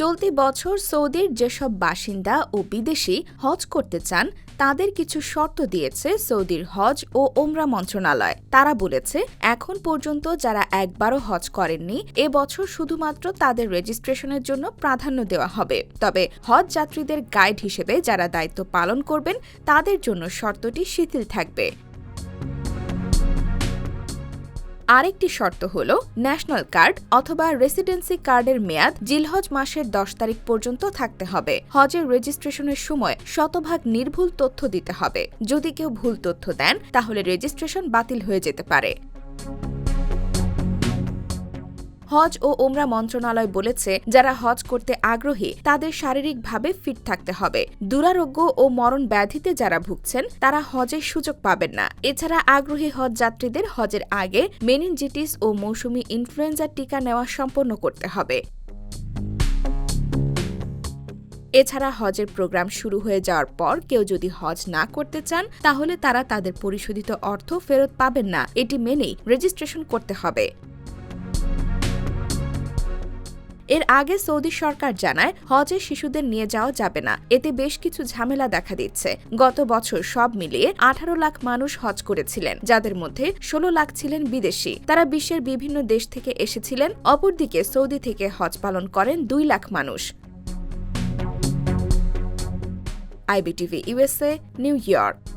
চলতি বছর সৌদির যেসব বাসিন্দা ও বিদেশি হজ করতে চান, তাদের কিছু শর্ত দিয়েছে সৌদির হজ ও ওমরা মন্ত্রণালয়। তারা বলেছে, এখন পর্যন্ত যারা একবারও হজ করেননি এবছর শুধুমাত্র তাদের রেজিস্ট্রেশনের জন্য প্রাধান্য দেওয়া হবে। তবে হজ যাত্রীদের গাইড হিসেবে যারা দায়িত্ব পালন করবেন, তাদের জন্য শর্তটি শিথিল থাকবে। আরেকটি শর্ত হল ন্যাশনাল কার্ড অথবা রেসিডেন্সি কার্ডের মেয়াদ জিলহজ মাসের দশ তারিখ পর্যন্ত থাকতে হবে। হজের রেজিস্ট্রেশনের সময় শতভাগ নির্ভুল তথ্য দিতে হবে। যদি কেউ ভুল তথ্য দেন, তাহলে রেজিস্ট্রেশন বাতিল হয়ে যেতে পারে। হজ ও ওমরা মন্ত্রণালয় বলেছে, যারা হজ করতে আগ্রহী, তাদের শারীরিকভাবে ফিট থাকতে হবে। দুরারোগ্য ও মরণ ব্যাধিতে যারা ভুগছেন, তারা হজের সুযোগ পাবেন না। এছাড়া আগ্রহী হজ যাত্রীদের হজের আগে মেনিনজিটিস ও মৌসুমি ইনফ্লুয়েঞ্জার টিকা নেওয়া সম্পন্ন করতে হবে। এছাড়া হজের প্রোগ্রাম শুরু হয়ে যাওয়ার পর কেউ যদি হজ না করতে চান, তাহলে তারা তাদের পরিশোধিত অর্থ ফেরত পাবেন না। এটি মেনেই রেজিস্ট্রেশন করতে হবে। এর আগে সৌদি সরকার জানায় হজে শিশুদের নিয়ে যাওয়া যাবে না। এতে বেশ কিছু ঝামেলা দেখা দিচ্ছে। গত বছর সব মিলিয়ে আঠারো লাখ মানুষ হজ করেছিলেন, যাদের মধ্যে ষোলো লাখ ছিলেন বিদেশি। তারা বিশ্বের বিভিন্ন দেশ থেকে এসেছিলেন, অপরদিকে সৌদি থেকে হজ পালন করেন দুই লাখ মানুষ। IBTV USA New York.